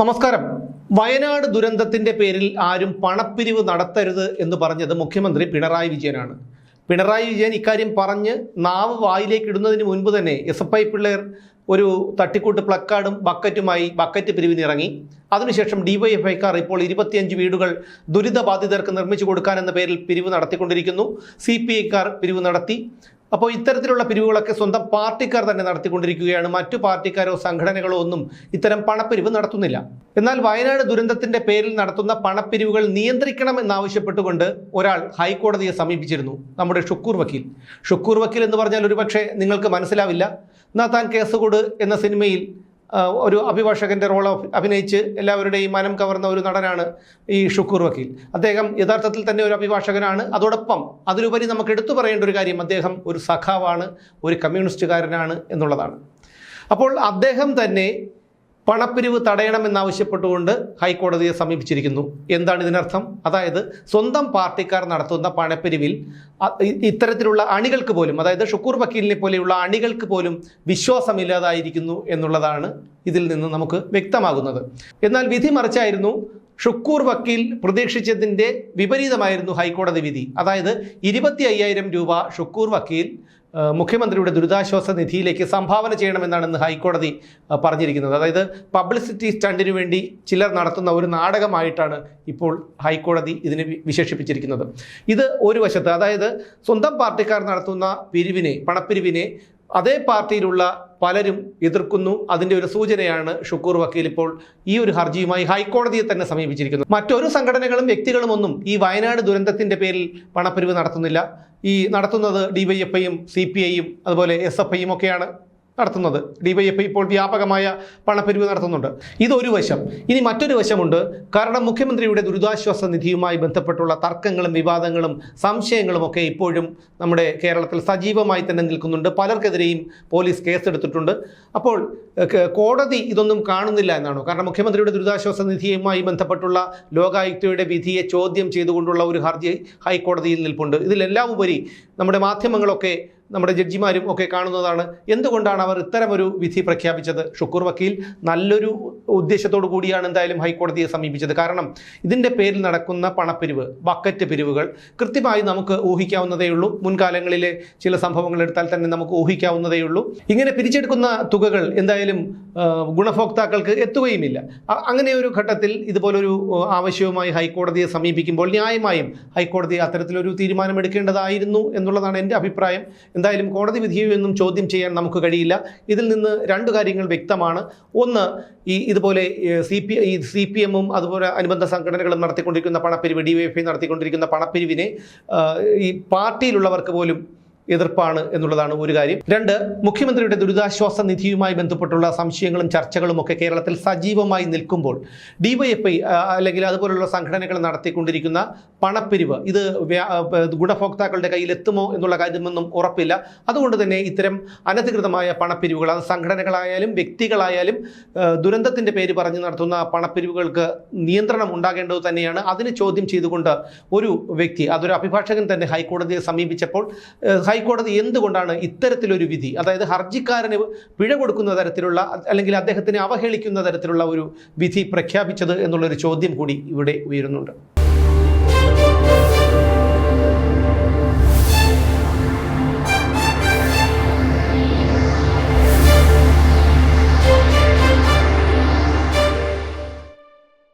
നമസ്കാരം. വയനാട് ദുരന്തത്തിന്റെ പേരിൽ ആരും പണപ്പിരിവ് നടത്തരുത് എന്ന് പറഞ്ഞത് മുഖ്യമന്ത്രി പിണറായി വിജയനാണ്. പിണറായി വിജയൻ ഇക്കാര്യം പറഞ്ഞ് നാവ് വായിലേക്ക് ഇടുന്നതിന് മുൻപ് തന്നെ എസ് എഫ് ഐ പിള്ളേർ ഒരു തട്ടിക്കൂട്ട് പ്ലക്കാർഡും ബക്കറ്റുമായി ബക്കറ്റ് പിരിവിനിറങ്ങി അതിനുശേഷം ഡിവൈഎഫ്ഐക്കാർ ഇപ്പോൾ ഇരുപത്തിയഞ്ച് വീടുകൾ ദുരിതബാധിതർക്ക് നിർമ്മിച്ചു കൊടുക്കാനെന്ന പേരിൽ പിരിവ് നടത്തിക്കൊണ്ടിരിക്കുന്നു. സി പി ഐക്കാർ പിരിവ് നടത്തി. അപ്പോൾ ഇത്തരത്തിലുള്ള പിരിവുകളൊക്കെ സ്വന്തം പാർട്ടിക്കാർ തന്നെ നടത്തിക്കൊണ്ടിരിക്കുകയാണ്. മറ്റു പാർട്ടിക്കാരോ സംഘടനകളോ ഒന്നും ഇത്തരം പണപ്പിരിവ് നടത്തുന്നില്ല. എന്നാൽ വയനാട് ദുരന്തത്തിന്റെ പേരിൽ നടത്തുന്ന പണപ്പിരിവുകൾ നിയന്ത്രിക്കണമെന്നാവശ്യപ്പെട്ടുകൊണ്ട് ഒരാൾ ഹൈക്കോടതിയെ സമീപിച്ചിരുന്നു. നമ്മുടെ ഷുക്കൂർ വക്കീൽ. ഷുക്കൂർ വക്കീൽ എന്ന് പറഞ്ഞാൽ ഒരുപക്ഷെ നിങ്ങൾക്ക് മനസ്സിലാവില്ല. നാത്താൻ താൻ കേസുകൊട് എന്ന സിനിമയിൽ ഒരു അഭിഭാഷകന്റെ റോൾ അഭിനയിച്ച് എല്ലാവരുടെയും മനം കവർന്ന ഒരു നടനാണ് ഈ ഷുക്കൂർ വക്കീൽ. അദ്ദേഹം യഥാർത്ഥത്തിൽ തന്നെ ഒരു അഭിഭാഷകനാണ്. അതോടൊപ്പം അതിലുപരി നമുക്ക് എടുത്തു പറയേണ്ട ഒരു കാര്യം അദ്ദേഹം ഒരു സഖാവാണ് ഒരു കമ്മ്യൂണിസ്റ്റുകാരനാണ് എന്നുള്ളതാണ്. അപ്പോൾ അദ്ദേഹം തന്നെ പണപ്പിരിവ് തടയണമെന്നാവശ്യപ്പെട്ടുകൊണ്ട് ഹൈക്കോടതിയെ സമീപിച്ചിരിക്കുന്നു. എന്താണ് ഇതിനർത്ഥം? അതായത് സ്വന്തം പാർട്ടിക്കാർ നടത്തുന്ന പണപ്പിരിവിൽ ഇത്തരത്തിലുള്ള അണികൾക്ക് പോലും അതായത് ഷുക്കൂർ വക്കീലിനെ പോലെയുള്ള അണികൾക്ക് പോലും വിശ്വാസമില്ലാതായിരിക്കുന്നു എന്നുള്ളതാണ് ഇതിൽ നിന്ന് നമുക്ക് വ്യക്തമാകുന്നത്. എന്നാൽ വിധി മറിച്ചായിരുന്നു. ഷുക്കൂർ വക്കീൽ പ്രതീക്ഷിച്ചതിന്റെ വിപരീതമായിരുന്നു ഹൈക്കോടതി വിധി. അതായത് ഇരുപത്തി അയ്യായിരം രൂപ ഷുക്കൂർ വക്കീൽ മുഖ്യമന്ത്രിയുടെ ദുരിതാശ്വാസ നിധിയിലേക്ക് സംഭാവന ചെയ്യണമെന്നാണ് ഇന്ന് ഹൈക്കോടതി പറഞ്ഞിരിക്കുന്നത്. അതായത് പബ്ലിസിറ്റി സ്റ്റണ്ടിനു വേണ്ടി ചിലർ നടത്തുന്ന ഒരു നാടകമായിട്ടാണ് ഇപ്പോൾ ഹൈക്കോടതി ഇതിനെ വിശേഷിപ്പിച്ചിരിക്കുന്നത്. ഇത് ഒരു വശത്ത് അതായത് സ്വന്തം പാർട്ടിക്കാർ നടത്തുന്ന പിരിവിനെ പണപ്പിരിവിനെ അതേ പാർട്ടിയിലുള്ള പലരും എതിർക്കുന്നു. അതിന്റെ ഒരു സൂചനയാണ് ഷുക്കൂർ വക്കീൽ ഇപ്പോൾ ഈ ഒരു ഹർജിയുമായി ഹൈക്കോടതിയെ തന്നെ സമീപിച്ചിരിക്കുന്നത്. മറ്റൊരു സംഘടനകളും വ്യക്തികളും ഒന്നും ഈ വയനാട് ദുരന്തത്തിന്റെ പേരിൽ പണപ്പിരിവ് നടത്തുന്നില്ല. ഈ നടത്തുന്നത് ഡിവൈഎഫ്ഐയും സി പി ഐയും അതുപോലെ എസ് എഫ് ഐയും ഒക്കെയാണ്. നടത്തുന്നത്. ഡിവൈഎഫ്ഐ ഇപ്പോൾ വ്യാപകമായ പണപ്പെരിവ് നടത്തുന്നുണ്ട്. ഇതൊരു വശം. ഇനി മറ്റൊരു വശമുണ്ട്. കാരണം മുഖ്യമന്ത്രിയുടെ ദുരിതാശ്വാസ നിധിയുമായി ബന്ധപ്പെട്ടുള്ള തർക്കങ്ങളും വിവാദങ്ങളും സംശയങ്ങളും ഒക്കെ ഇപ്പോഴും നമ്മുടെ കേരളത്തിൽ സജീവമായി തന്നെ നിൽക്കുന്നുണ്ട്. പലർക്കെതിരെയും പോലീസ് കേസെടുത്തിട്ടുണ്ട്. അപ്പോൾ കോടതി ഇതൊന്നും കാണുന്നില്ല എന്നാണോ? കാരണം മുഖ്യമന്ത്രിയുടെ ദുരിതാശ്വാസ നിധിയുമായി ബന്ധപ്പെട്ടുള്ള ലോകായുക്തയുടെ വിധിയെ ചോദ്യം ചെയ്തുകൊണ്ടുള്ള ഒരു ഹർജി ഹൈക്കോടതിയിൽ നിൽപ്പുണ്ട്. ഇതിലെല്ലാം ഉപരി നമ്മുടെ മാധ്യമങ്ങളൊക്കെ നമ്മുടെ ജഡ്ജിമാരും ഒക്കെ കാണുന്നതാണ്. എന്തുകൊണ്ടാണ് അവർ ഇത്തരമൊരു വിധി പ്രഖ്യാപിച്ചത്? ഷുക്കൂർ വക്കീൽ നല്ലൊരു ഉദ്ദേശത്തോടു കൂടിയാണ് എന്തായാലും ഹൈക്കോടതിയെ സമീപിച്ചത്. കാരണം ഇതിന്റെ പേരിൽ നടക്കുന്ന പണപ്പിരിവ് ബക്കറ്റ് പിരിവുകൾ കൃത്യമായി നമുക്ക് ഊഹിക്കാവുന്നതേ ഉള്ളൂ. മുൻകാലങ്ങളിലെ ചില സംഭവങ്ങൾ എടുത്താൽ തന്നെ നമുക്ക് ഊഹിക്കാവുന്നതേ ഉള്ളൂ. ഇങ്ങനെ പിരിച്ചെടുക്കുന്ന തുകകൾ എന്തായാലും ഗുണഭോക്താക്കൾക്ക് എത്തുകയുമില്ല. അങ്ങനെ ഒരു ഘട്ടത്തിൽ ഇതുപോലൊരു ആവശ്യവുമായി ഹൈക്കോടതിയെ സമീപിക്കുമ്പോൾ ന്യായമായും ഹൈക്കോടതി അത്തരത്തിലൊരു തീരുമാനമെടുക്കേണ്ടതായിരുന്നു എന്നുള്ളതാണ് എന്റെ അഭിപ്രായം. എന്തായാലും കോടതി വിധിയൊന്നും ചോദ്യം ചെയ്യാൻ നമുക്ക് കഴിയില്ല. ഇതിൽ നിന്ന് രണ്ട് കാര്യങ്ങൾ വ്യക്തമാണ്. ഒന്ന് ഈ ഇതുപോലെ സി പി ഈ സി പി എമ്മും അതുപോലെ അനുബന്ധ സംഘടനകളും നടത്തിക്കൊണ്ടിരിക്കുന്ന പണപ്പിരിവ് ഡി വൈ എഫ് നടത്തിക്കൊണ്ടിരിക്കുന്ന പണപ്പിരിവിനെ ഈ പാർട്ടിയിലുള്ളവർക്ക് പോലും എതിർപ്പാണ് എന്നുള്ളതാണ് ഒരു കാര്യം. രണ്ട് മുഖ്യമന്ത്രിയുടെ ദുരിതാശ്വാസ നിധിയുമായി ബന്ധപ്പെട്ടുള്ള സംശയങ്ങളും ചർച്ചകളും ഒക്കെ കേരളത്തിൽ സജീവമായി നിൽക്കുമ്പോൾ ഡിവൈഎഫ്ഐ അല്ലെങ്കിൽ അതുപോലുള്ള സംഘടനകൾ നടത്തിക്കൊണ്ടിരിക്കുന്ന പണപ്പിരിവ് ഇത് ഗുണഭോക്താക്കളുടെ കയ്യിൽ എത്തുമോ എന്നുള്ള കാര്യമൊന്നും ഉറപ്പില്ല. അതുകൊണ്ട് തന്നെ ഇത്തരം അനധികൃതമായ പണപ്പിരിവുകൾ അത് സംഘടനകളായാലും വ്യക്തികളായാലും ദുരന്തത്തിന്റെ പേര് പറഞ്ഞ് നടത്തുന്ന പണപ്പിരിവുകൾക്ക് നിയന്ത്രണം ഉണ്ടാകേണ്ടത് തന്നെയാണ്. അതിന് ചോദ്യം ചെയ്തുകൊണ്ട് ഒരു വ്യക്തി അതൊരു അഭിഭാഷകൻ തന്നെ ഹൈക്കോടതിയെ സമീപിച്ചപ്പോൾ ഏഹ്, ഹൈക്കോടതി എന്തുകൊണ്ടാണ് ഇത്തരത്തിലൊരു വിധി? അതായത് ഹർജിക്കാരന് പിഴ കൊടുക്കുന്ന തരത്തിലുള്ള അല്ലെങ്കിൽ അദ്ദേഹത്തിനെ അവഹേളിക്കുന്ന തരത്തിലുള്ള ഒരു വിധി പ്രഖ്യാപിച്ചത് എന്നുള്ളൊരു ചോദ്യം കൂടി ഇവിടെ ഉയരുന്നുണ്ട്.